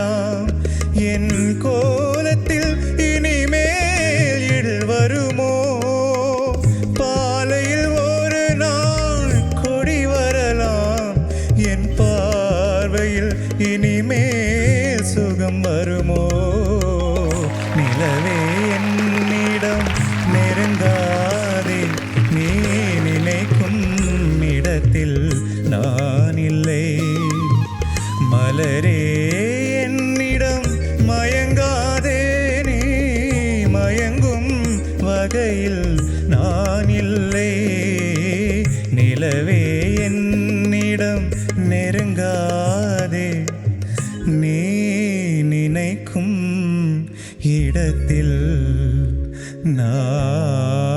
வேண்டாம் என் கோலத்தில் இனிமேல் இடில் வருமோ? பாலையில் ஒரு நாள் கொடி வரலாம். என் பார்வையில் இனிமேல் சுகம் வருமோ? நிலவே என்னிடம் நெருங்காதே. நீ நினைக்கும் இடத்தில் நான் இல்லை. மலரே என்னிடம் மயங்காதே நீ. மயங்கும் வகையில் நான் இல்லை. நிலவே என்னிடம் நெருங்காதே. நீ நினைக்கும் இடத்தில் நான்